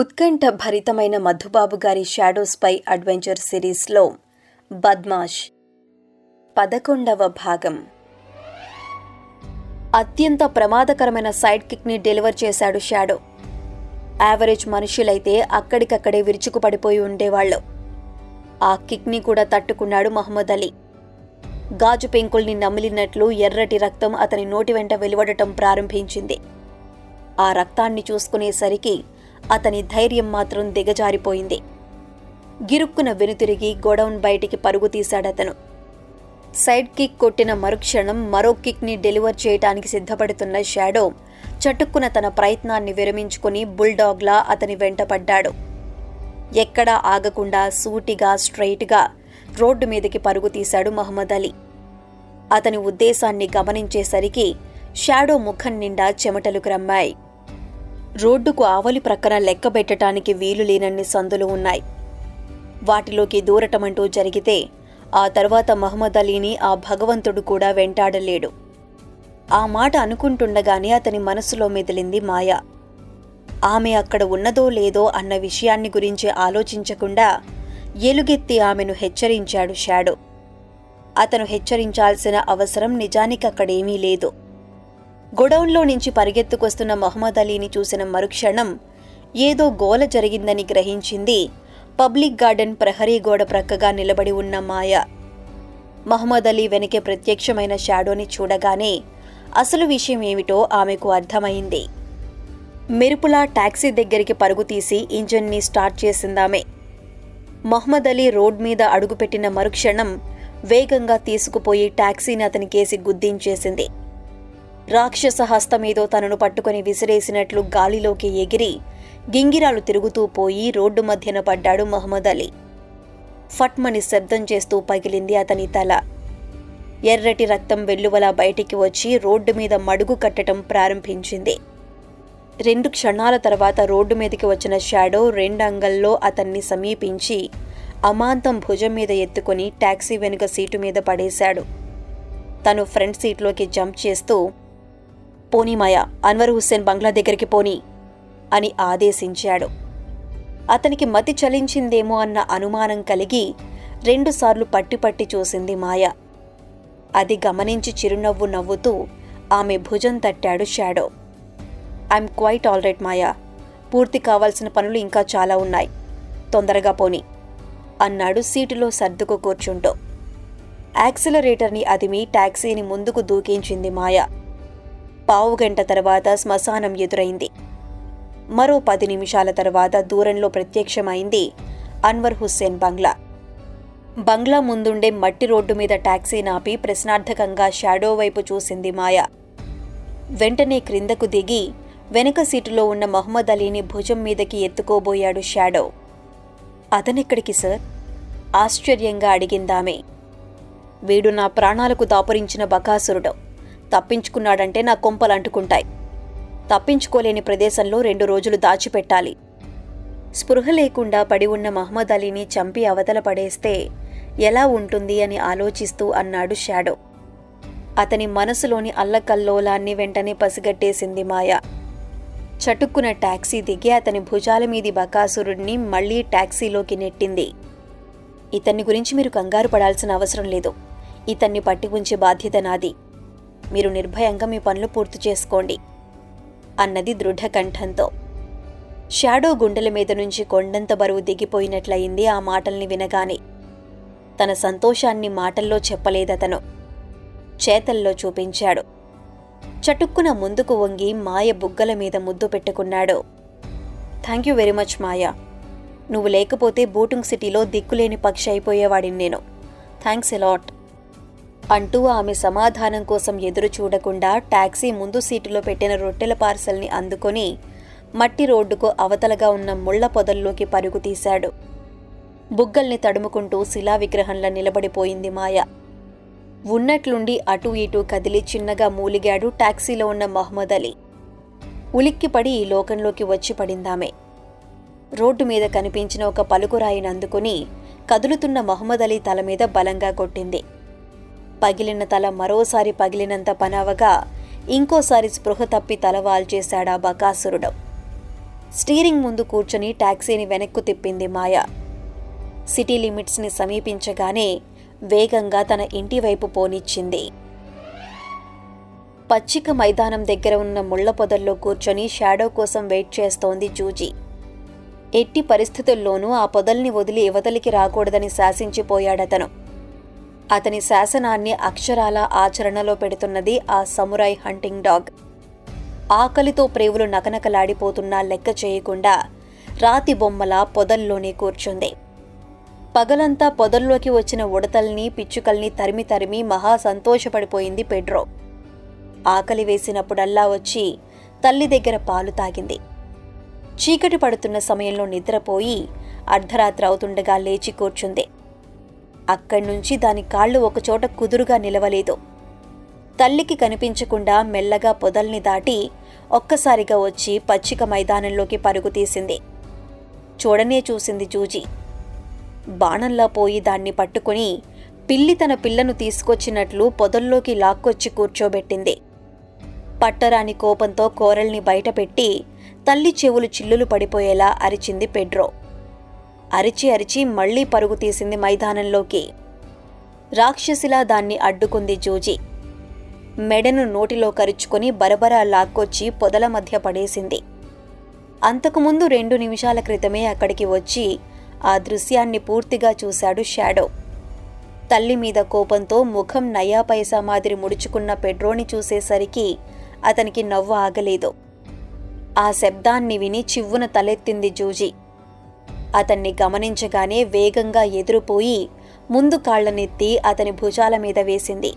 ఉత్కంఠ భరితమైన మధుబాబు గారి షాడోస్ పై అడ్వెంచర్ సిరీస్లో బద్మాష్. పదకొండవ భాగం. అత్యంత ప్రమాదకరమైన సైడ్ కిక్ని డెలివర్ చేశాడు షాడో. యావరేజ్ మనుషులైతే అక్కడికక్కడే విరుచుకుపడిపోయి ఉండేవాళ్ళు. ఆ కిక్ని కూడా తట్టుకున్నాడు మహమ్మద్ అలీ. గాజు పెంకుల్ని నమిలినట్లు ఎర్రటి రక్తం అతని నోటి వెంట వెలువడటం ప్రారంభించింది. ఆ రక్తాన్ని చూసుకునేసరికి అతని ధైర్యం మాత్రం దిగజారిపోయింది. గిరుక్కున వెనుతిరిగి గోడౌన్ బయటికి పరుగు తీశాడతను. సైడ్ కిక్ కొట్టిన మరుక్షణం మరో కిక్ని డెలివర్ చేయటానికి సిద్ధపడుతున్న షాడో చటుక్కున తన ప్రయత్నాన్ని విరమించుకుని బుల్డాగ్లా అతని వెంటపడ్డాడు ఎక్కడా ఆగకుండా సూటిగా స్ట్రైట్గా రోడ్డు మీదకి పరుగు తీశాడు మహమ్మద్ అలీ. అతని ఉద్దేశాన్ని గమనించేసరికి షాడో ముఖం నిండా చెమటలు క్రమ్మాయి. రోడ్డుకు ఆవలి ప్రక్కన లెక్కబెట్టడానికి వీలు లేనన్ని సందులు ఉన్నాయి. వాటిలోకి దూరటమంటూ జరిగితే ఆ తర్వాత మహమ్మద్ అలీని ఆ భగవంతుడు కూడా వెంటాడలేడు. ఆ మాట అనుకుంటుండగానే అతని మనసులో మెదిలింది మాయ. ఆమె అక్కడ ఉన్నదో లేదో అన్న విషయాన్ని గురించి ఆలోచించకుండా ఎలుగెత్తి ఆమెను హెచ్చరించాడు షాడో. అతను హెచ్చరించాల్సిన అవసరం నిజానికి అక్కడేమీ లేదు. గొడౌన్లో నుంచి పరిగెత్తుకొస్తున్న మహమ్మద్ అలీని చూసిన మరుక్షణం ఏదో గోల జరిగిందని గ్రహించింది. పబ్లిక్ గార్డెన్ ప్రహరీ గోడ ప్రక్కగా నిలబడి ఉన్న మాయ. మహమ్మద్ అలీ వెనకే ప్రత్యక్షమైన షాడోని చూడగానే అసలు విషయం ఏమిటో ఆమెకు అర్థమైంది. మెరుపులా టాక్సీ దగ్గరికి పరుగు తీసి ఇంజన్ని స్టార్ట్ చేసిందామె. మహమ్మద్ అలీ రోడ్ మీద అడుగుపెట్టిన మరుక్షణం వేగంగా తీసుకుపోయి టాక్సీని అతనికేసి గుద్దించేసింది. రాక్షస హస్తమేదో తనను పట్టుకొని విసిరేసినట్లు గాలిలోకి ఎగిరి గింగిరాలు తిరుగుతూ పోయి రోడ్డు మధ్యన పడ్డాడు మహమ్మద్ అలీ. ఫట్మని శబ్దం చేస్తూ పగిలింది అతని తల. ఎర్రటి రక్తం వెల్లువలా బయటికి వచ్చి రోడ్డు మీద మడుగు కట్టడం ప్రారంభించింది. రెండు క్షణాల తర్వాత రోడ్డు మీదకి వచ్చిన షాడో రెండంగల్లో అతన్ని సమీపించి అమాంతం భుజం మీద ఎత్తుకొని టాక్సీ వెనుక సీటు మీద పడేశాడు. తను ఫ్రంట్ సీట్లోకి జంప్ చేస్తూ పోనీ మాయా అన్వర్ హుస్సేన్ బంగ్లా దగ్గరికి పోనీ అని ఆదేశించాడు. అతనికి మతి చలించిందేమో అన్న అనుమానం కలిగి రెండుసార్లు పట్టి పట్టి చూసింది మాయ. అది గమనించి చిరునవ్వు నవ్వుతూ ఆమె భుజం తట్టాడు Shadow. I'm quite all right Maya పూర్తి కావాల్సిన పనులు ఇంకా చాలా ఉన్నాయి. తొందరగా పోని అన్నాడు సీటులో సర్దుకు కూర్చుంటూ. యాక్సిలరేటర్ని అదిమి టాక్సీని ముందుకు దూకించింది మాయ. పావు గంట తర్వాత శ్మశానం ఎదురైంది. మరో పది నిమిషాల తర్వాత దూరంలో ప్రత్యక్షమైంది అన్వర్ హుస్సేన్ బంగ్లా. బంగ్లా ముందుండే మట్టి రోడ్డు మీద టాక్సీ నాపి ప్రశ్నార్థకంగా షాడో వైపు చూసింది మాయ. వెంటనే క్రిందకు దిగి వెనక సీటులో ఉన్న మహమ్మద్ అలీని భుజం మీదకి ఎత్తుకోబోయాడు షాడో. అతనెక్కడికి సార్? ఆశ్చర్యంగా అడిగిందామె. వీడు నా ప్రాణాలకు దాపురించిన బకాసురుడు. తప్పించుకున్నాడంటే నా కొంపలు అంటుకుంటాయి. తప్పించుకోలేని ప్రదేశంలో రెండు రోజులు దాచిపెట్టాలి. స్పృహ లేకుండా పడి ఉన్న మహమ్మద్ అలీని చంపి అవతల పడేస్తే ఎలా ఉంటుంది అని ఆలోచిస్తూ అన్నాడు షాడో. అతని మనసులోని అల్లకల్లోలాన్ని వెంటనే పసిగట్టేసింది మాయ. చటుక్కున టాక్సీ దిగి అతని భుజాల మీది బకాసురుడిని మళ్ళీ ట్యాక్సీలోకి నెట్టింది. ఇతన్ని గురించి మీరు కంగారు పడాల్సిన అవసరం లేదు. ఇతన్ని పట్టి ఉంచే బాధ్యత నాది. మీరు నిర్భయంగా మీ పనులు పూర్తి చేసుకోండి అన్నది దృఢకంఠంతో. షాడో గుండెల మీద నుంచి కొండంత బరువు దిగిపోయినట్లయింది ఆ మాటల్ని వినగానే. తన సంతోషాన్ని మాటల్లో చెప్పలేదతను. చేతల్లో చూపించాడు. చటుక్కున ముందుకు వంగి మాయ బుగ్గల మీద ముద్దు పెట్టుకున్నాడు. Thank you very much Maya. నువ్వు లేకపోతే బూటింగ్ సిటీలో దిక్కులేని పక్షి అయిపోయేవాడిని నేను. థ్యాంక్స్ ఎలాట్ అంటూ ఆమె సమాధానం కోసం ఎదురు చూడకుండా టాక్సీ ముందు సీటులో పెట్టిన రొట్టెల పార్సల్ని అందుకొని మట్టి రోడ్డుకు అవతలగా ఉన్న ముళ్ళ పొదల్లోకి పరుగు తీశాడు. బుగ్గల్ని తడుముకుంటూ శిలా విగ్రహంలా నిలబడిపోయింది మాయ. ఉన్నట్లుండి అటూ ఇటూ కదిలి చిన్నగా మూలిగాడు టాక్సీలో ఉన్న మహమ్మద్ అలీ. ఉలిక్కిపడి ఈ లోకంలోకి వచ్చి పడిందామె. రోడ్డు మీద కనిపించిన ఒక పలుకురాయిని అందుకుని కదులుతున్న మహమ్మద్ అలీ తల మీద బలంగా కొట్టింది. పగిలిన తల మరోసారి పగిలినంత పనవగా ఇంకోసారి స్పృహ తప్పి తలవాల్చేశాడా బకాసురుడు. స్టీరింగ్ ముందు కూర్చొని టాక్సీని వెనక్కు తిప్పింది మాయ. సిటీ లిమిట్స్ని సమీపించగానే వేగంగా తన ఇంటి వైపు పోనిచ్చింది. పచ్చిక మైదానం దగ్గర ఉన్న ముళ్ళ పొదల్లో కూర్చొని షాడో కోసం వెయిట్ చేస్తోంది జూజీ. ఎట్టి పరిస్థితుల్లోనూ ఆ పొదల్ని వదిలి యువతలికి రాకూడదని శాసించిపోయాడతను. అతని శాసనాన్ని అక్షరాల ఆచరణలో పెడుతున్నది ఆ సమురాయ్ హంటింగ్ డాగ్. ఆకలితో ప్రేవులు నకనకలాడిపోతున్నా లెక్క చేయకుండా రాతి బొమ్మల పొదల్లోనే కూర్చుంది. పగలంతా పొదల్లోకి వచ్చిన ఉడతల్ని పిచ్చుకల్ని తరిమి తరిమి మహా సంతోషపడిపోయింది పెడ్రో. ఆకలి వేసినప్పుడల్లా వచ్చి తల్లి దగ్గర పాలు తాగింది. చీకటి పడుతున్న సమయంలో నిద్రపోయి అర్ధరాత్రి అవుతుండగా లేచి కూర్చుంది. అక్కడి నుంచి దాని కాళ్ళు ఒకచోట కుదురుగా నిలవలేదు. తల్లికి కనిపించకుండా మెల్లగా పొదల్ని దాటి ఒక్కసారిగా వచ్చి పచ్చిక మైదానంలోకి పరుగు తీసింది. చూడనే చూసింది జూజీ. బాణంలా పోయి దాన్ని పట్టుకుని పిల్లి తన పిల్లను తీసుకొచ్చినట్లు పొదల్లోకి లాక్కొచ్చి కూర్చోబెట్టింది. పట్టరాని కోపంతో కోరల్ని బయటపెట్టి తల్లి చెవులు చిల్లులు పడిపోయేలా అరిచింది పెడ్రో. అరిచి అరిచి మళ్ళీ పరుగు తీసింది మైదానంలోకి. రాక్షసిలా దాన్ని అడ్డుకుంది జూజీ. మెడను నోటిలో కరుచుకొని బరబరా లాక్కొచ్చి పొదల మధ్య పడేసింది. అంతకుముందు రెండు నిమిషాల క్రితమే అక్కడికి వచ్చి ఆ దృశ్యాన్ని పూర్తిగా చూశాడు షాడో. తల్లి మీద కోపంతో ముఖం నయా పైసా మాదిరి ముడుచుకున్న పెడ్రోని చూసేసరికి అతనికి నవ్వు ఆగలేదు. ఆ శబ్దాన్ని విని చివ్వున తలెత్తింది జూజీ. అతన్ని గమనించగానే వేగంగా ఎదురుపోయి ముందు కాళ్ళనెత్తి అతని భుజాల మీద వేసింది.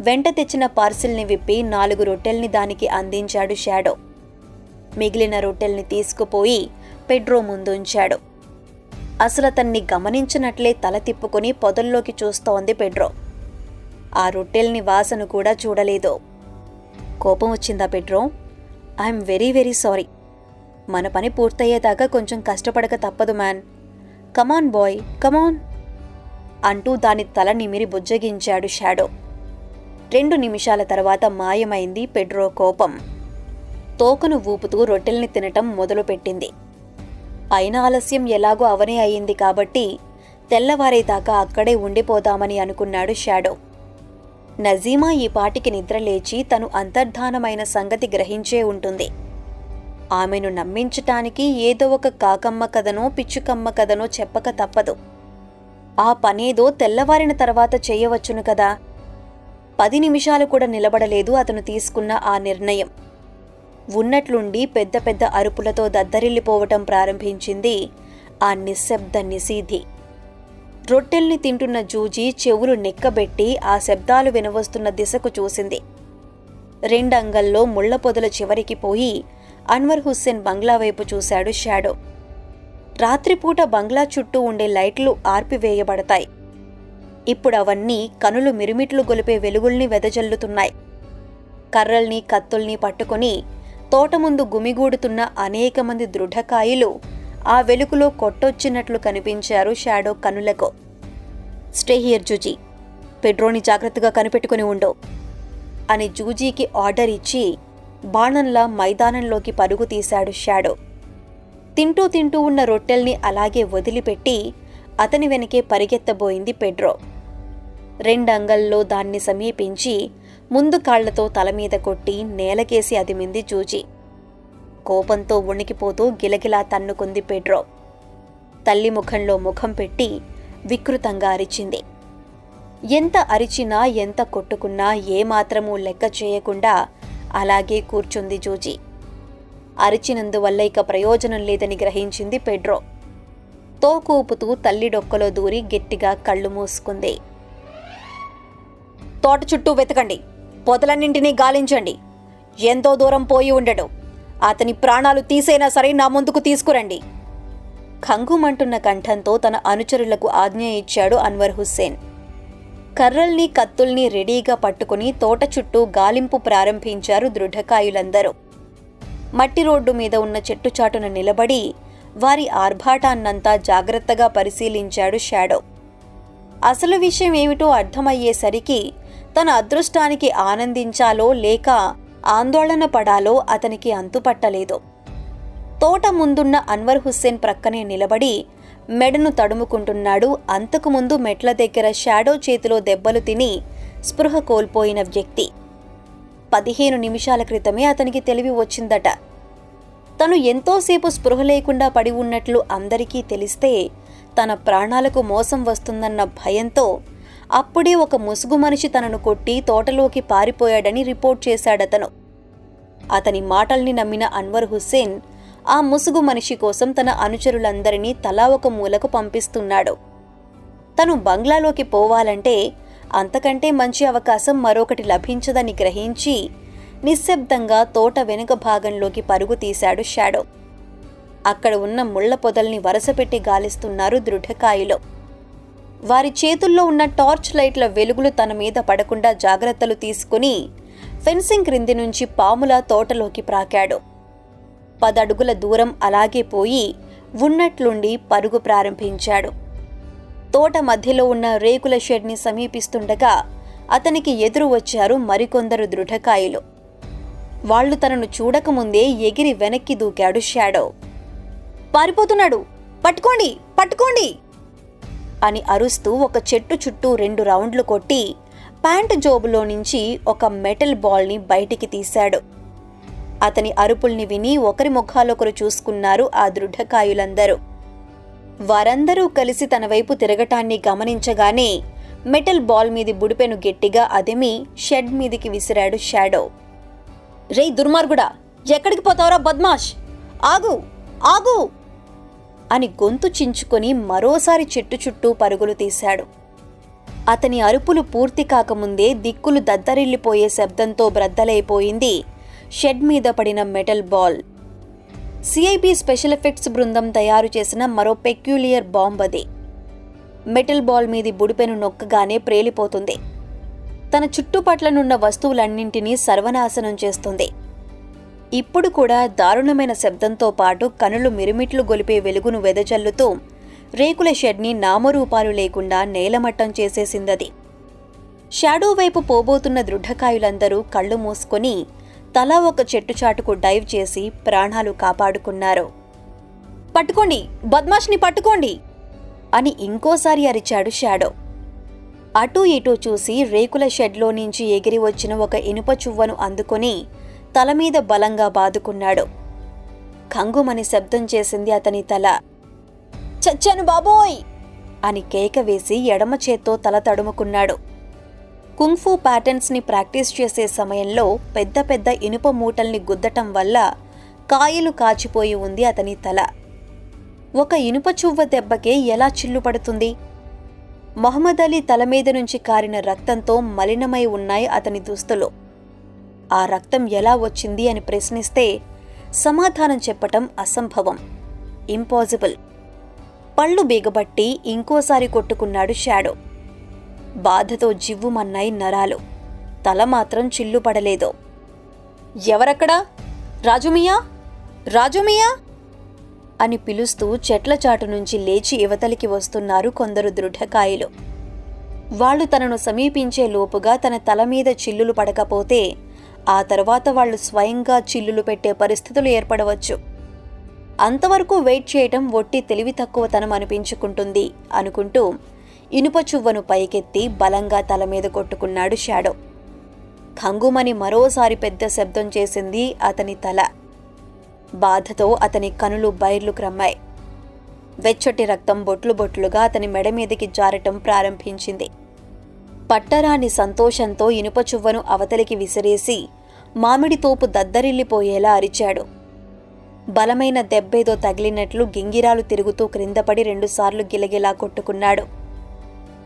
వెంట తెచ్చిన పార్సిల్ని విప్పి నాలుగు రొట్టెల్ని దానికి అందించాడు షాడో. మిగిలిన రొట్టెల్ని తీసుకుపోయి పెడ్రో ముందుంచాడు. అసలు అతన్ని గమనించినట్లే తల తిప్పుకుని పొదల్లోకి చూస్తోంది పెడ్రో. ఆ రొట్టెల్ని వాసన కూడా చూడలేదు. కోపం వచ్చిందా Pedro? I'm very very sorry. మన పని పూర్తయ్యేదాకా కొంచెం కష్టపడక తప్పదు మ్యాన్. కమాన్ బాయ్ కమాన్ అంటూ దాని తల నిమిరి బుజ్జగించాడు షాడో. రెండు నిమిషాల తర్వాత మాయమైంది పెడ్రో కోపం. తోకను ఊపుతూ రొట్టెల్ని తినటం మొదలుపెట్టింది. అయిన ఆలస్యం ఎలాగో అవనే అయింది కాబట్టి తెల్లవారేదాకా అక్కడే ఉండిపోదామని అనుకున్నాడు షాడో. నజీమా ఈ పాటికి నిద్రలేచి తను అంతర్ధానమైన సంగతి గ్రహించే ఉంటుంది. ఆమెను నమ్మించటానికి ఏదో ఒక కాకమ్మ కథనో పిచ్చుకమ్మ కథనో చెప్పక తప్పదు. ఆ పనేదో తెల్లవారిన తర్వాత చేయవచ్చును కదా. పది నిమిషాలు కూడా నిలబడలేదు అతను తీసుకున్న ఆ నిర్ణయం. ఉన్నట్లుండి పెద్ద పెద్ద అరుపులతో దద్దరిల్లిపోవటం ప్రారంభించింది ఆ నిశ్శబ్ద నిశీధి. రొట్టెల్ని తింటున్న జూజీ చెవులు నెక్కబెట్టి ఆ శబ్దాలు వినవస్తున్న దిశకు చూసింది. రెండంగల్లో ముళ్ళ పొదల చివరికి పోయి అన్వర్ హుస్సేన్ బంగ్లా వైపు చూశాడు షాడో. రాత్రిపూట బంగ్లా చుట్టూ ఉండే లైట్లు ఆర్పివేయబడతాయి. ఇప్పుడు అవన్నీ కనులు మిరుమిట్లు గొలిపే వెలుగుల్ని వెదజల్లుతున్నాయి. కర్రల్ని కత్తుల్ని పట్టుకొని తోట ముందు గుమిగూడుతున్న అనేక మంది దృఢకాయలు ఆ వెలుగులో కొట్టొచ్చినట్లు కనిపించారు షాడో కనులకు. స్టే హియర్ జూజీ పెడ్రోని జాగ్రత్తగా కనిపెట్టుకుని ఉండు అని జూజీకి ఆర్డర్ ఇచ్చి బాణంలా మైదానంలోకి పరుగు తీశాడు షాడో. తింటూ తింటూ ఉన్న రొట్టెల్ని అలాగే వదిలిపెట్టి అతని వెనకే పరిగెత్తబోయింది పెడ్రో. రెండంగల్లో దాన్ని సమీపించి ముందు కాళ్ళతో తలమీద కొట్టి నేలకేసి అదిమింది జూజీ. కోపంతో ఉణికిపోతూ గిలగిలా తన్నుకుంది పెడ్రో. తల్లి ముఖంలో ముఖం పెట్టి వికృతంగా అరిచింది. ఎంత అరిచినా ఎంత కొట్టుకున్నా ఏమాత్రమూ లెక్క చేయకుండా అలాగే కూర్చుంది జూజీ. అరిచినందువల్ల ఇక ప్రయోజనం లేదని గ్రహించింది పెడ్రో. తోకూపుతూ తల్లి డొక్కలో దూరి గట్టిగా కళ్ళు మూసుకుంది. తోట చుట్టూ వెతకండి. పొదలన్నింటినీ గాలించండి. ఎంతో దూరం పోయి ఉండడు. అతని ప్రాణాలు తీసైనా సరే నా ముందుకు తీసుకురండి. ఖంగుమంటున్న కంఠంతో తన అనుచరులకు ఆజ్ఞ ఇచ్చాడు అన్వర్ హుస్సేన్. కర్రల్ని కత్తుల్ని రెడీగా పట్టుకుని తోట చుట్టూ గాలింపు ప్రారంభించారు దృఢకాయులందరూ. మట్టి రోడ్డు మీద ఉన్న చెట్టు చాటున నిలబడి వారి ఆర్భాటాన్నంతా జాగ్రత్తగా పరిశీలించాడు షాడో. అసలు విషయం ఏమిటో అర్థమయ్యేసరికి తన అదృష్టానికి ఆనందించాలో లేక ఆందోళన పడాలో అతనికి అంతుపట్టలేదు. తోట ముందున్న అన్వర్ హుస్సేన్ ప్రక్కనే నిలబడి మెడను తడుముకుంటున్నాడు. అంతకుముందు మెట్ల దగ్గర షాడో చేతిలో దెబ్బలు తిని స్పృహ కోల్పోయిన వ్యక్తి. పదిహేను నిమిషాల క్రితమే అతనికి తెలివి వచ్చిందట. తను ఎంతోసేపు స్పృహ లేకుండా పడి ఉన్నట్లు అందరికీ తెలిస్తే తన ప్రాణాలకు మోసం వస్తుందన్న భయంతో అప్పుడే ఒక ముసుగు మనిషి తనను కొట్టి తోటలోకి పారిపోయాడని రిపోర్ట్ చేశాడతను. అతని మాటల్ని నమ్మిన అన్వర్ హుస్సేన్ ఆ ముసుగు మనిషి కోసం తన అనుచరులందరినీ తలా ఒక మూలకు పంపిస్తున్నాడు. తను బంగ్లాలోకి పోవాలంటే అంతకంటే మంచి అవకాశం మరొకటి లభించదని గ్రహించి నిశ్శబ్దంగా తోట వెనుక భాగంలోకి పరుగు తీశాడు షాడో. అక్కడ ఉన్న ముళ్ళ పొదల్ని వరసపెట్టి గాలిస్తున్నారు దృఢకాయలో. వారి చేతుల్లో ఉన్న టార్చ్ లైట్ల వెలుగులు తన మీద పడకుండా జాగ్రత్తలు తీసుకుని ఫెన్సింగ్ క్రింది నుంచి పాముల తోటలోకి ప్రాకాడు. పదడుగుల దూరం అలాగే పోయి ఉన్నట్లుండి పరుగు ప్రారంభించాడు. తోట మధ్యలో ఉన్న రేకుల షెడ్ని సమీపిస్తుండగా అతనికి ఎదురు వచ్చారు మరికొందరు దృఢకాయలు. వాళ్ళు తనను చూడకముందే ఎగిరి వెనక్కి దూకాడు షాడో. పారిపోతున్నాడు! పట్టుకోండి! పట్టుకోండి! అని అరుస్తూ ఒక చెట్టు చుట్టూ రెండు రౌండ్లు కొట్టి ప్యాంటు జోబులో నుంచి ఒక మెటల్ బాల్ని బయటికి తీశాడు. అతని అరుపుల్ని విని ఒకరి ముఖాలొకరు చూసుకున్నారు ఆ దృఢకాయులందరూ. వారందరూ కలిసి తన వైపు తిరగటాన్ని గమనించగానే మెటల్ బాల్ మీది బుడిపెను గట్టిగా అదిమి షెడ్ మీదికి విసిరాడు షాడో. రేయ్ దుర్మార్గుడా ఎక్కడికి పోతావరా బద్మాష్? ఆగు ఆగు! అని గొంతు చించుకొని మరోసారి చెట్టు చుట్టూ పరుగులు తీశాడు. అతని అరుపులు పూర్తి కాకముందే దిక్కులు దద్దరిల్లిపోయే శబ్దంతో బ్రద్దలైపోయింది షెడ్ మీద పడిన metal ball. CIB special effects బృందం తయారు చేసిన మరో పెక్యులియర్ బాంబ్ అది. మెటల్ బాల్ మీది బుడిపెను నొక్కగానే ప్రేలిపోతుంది. తన చుట్టుపట్లనున్న వస్తువులన్నింటినీ సర్వనాశనం చేస్తుంది. ఇప్పుడు కూడా దారుణమైన శబ్దంతో పాటు కనులు మిరుమిట్లు గొలిపే వెలుగును వెదజల్లుతూ రేకుల షెడ్ని నామరూపాలు లేకుండా నేలమట్టం చేసేసిందది షాడో వైపు పోబోతున్న దృఢకాయులందరూ కళ్ళు మూసుకొని తలా ఒక చెట్టు చాటుకు డైవ్ చేసి ప్రాణాలు కాపాడుకున్నారు. పట్టుకోండి బద్మాష్ని పట్టుకోండి! అని ఇంకోసారి అరిచాడు షాడో. అటూ ఇటూ చూసి రేకుల షెడ్లో నుంచి ఎగిరి వచ్చిన ఒక ఇనుప చువ్వను అందుకొని తల మీద బలంగా బాదుకున్నాడు. కంగుమని శబ్దం చేసింది అతని తల. చచ్చాను బాబోయ్! అని కేక వేసి ఎడమ చేత్తో తల తడుముకున్నాడు. కుంగ్ఫూ ప్యాటర్న్స్ని ప్రాక్టీస్ చేసే సమయంలో పెద్ద పెద్ద ఇనుప మూటల్ని గుద్దటం వల్ల కాయలు కాచిపోయి ఉంది అతని తల. ఒక ఇనుప చువ్వ దెబ్బకే ఎలా చిల్లుపడుతుంది? మొహమ్మద్ అలీ తల మీద నుంచి కారిన రక్తంతో మలినమై ఉన్నాయి అతని దుస్తులు. ఆ రక్తం ఎలా వచ్చింది అని ప్రశ్నిస్తే సమాధానం చెప్పటం అసంభవం. ఇంపాసిబుల్. పళ్ళు బిగబట్టి ఇంకోసారి కొట్టుకున్నాడు షాడో. బాధతో జివ్వుమన్నాయి నరాలు. తల మాత్రం చిల్లుపడలేదు. ఎవరక్కడా? రాజుమియా? రాజుమియా? అని పిలుస్తూ చెట్ల చాటు నుంచి లేచి యువతలికి వస్తున్నారు కొందరు దృఢకాయలు. వాళ్ళు తనను సమీపించే లోపుగా తన తల మీద చిల్లులు పడకపోతే ఆ తర్వాత వాళ్ళు స్వయంగా చిల్లులు పెట్టే పరిస్థితులు ఏర్పడవచ్చు. అంతవరకు వెయిట్ చేయటం ఒట్టి తెలివి తక్కువతనం అనిపించుకుంటుంది అనుకుంటూ ఇనుప చువ్వను పైకెత్తి బలంగా తల మీద కొట్టుకున్నాడు షాడో. ఖంగుమని మరోసారి పెద్ద శబ్దం చేసింది అతని తల. బాధతో అతని కనులు బైర్లు క్రమ్మాయి వెచ్చటి రక్తం బొట్లు బొట్లుగా అతని మెడ మీదకి జారటం ప్రారంభించింది. పట్టరాని సంతోషంతో ఇనుప చువ్వను అవతలికి విసిరేసి మామిడి తోపు దద్దరిల్లిపోయేలా అరిచాడు. బలమైన దెబ్బేదో తగిలినట్లు గింగిరాలు తిరుగుతూ క్రిందపడి రెండుసార్లు గిలగిలా కొట్టుకున్నాడు.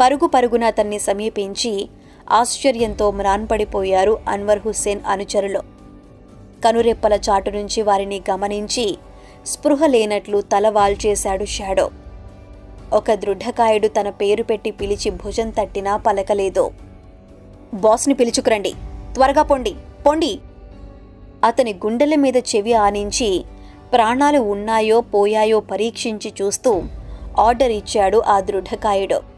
పరుగు పరుగున అతన్ని సమీపించి ఆశ్చర్యంతో మ్రాన్పడిపోయారు అన్వర్ హుస్సేన్ అనుచరులు. కనురెప్పల చాటు నుంచి వారిని గమనించి స్పృహ లేనట్లు తల వాల్చేశాడు షాడో. ఒక దృఢకాయుడు తన పేరు పెట్టి పిలిచి భుజం తట్టినా పలకలేదు. బాస్ని పిలుచుకురండి. త్వరగా పొండి. పొండి. అతని గుండెల మీద చెవి ఆనించి ప్రాణాలు ఉన్నాయో పోయాయో పరీక్షించి చూస్తూ ఆర్డర్ ఇచ్చాడు ఆ దృఢకాయుడు.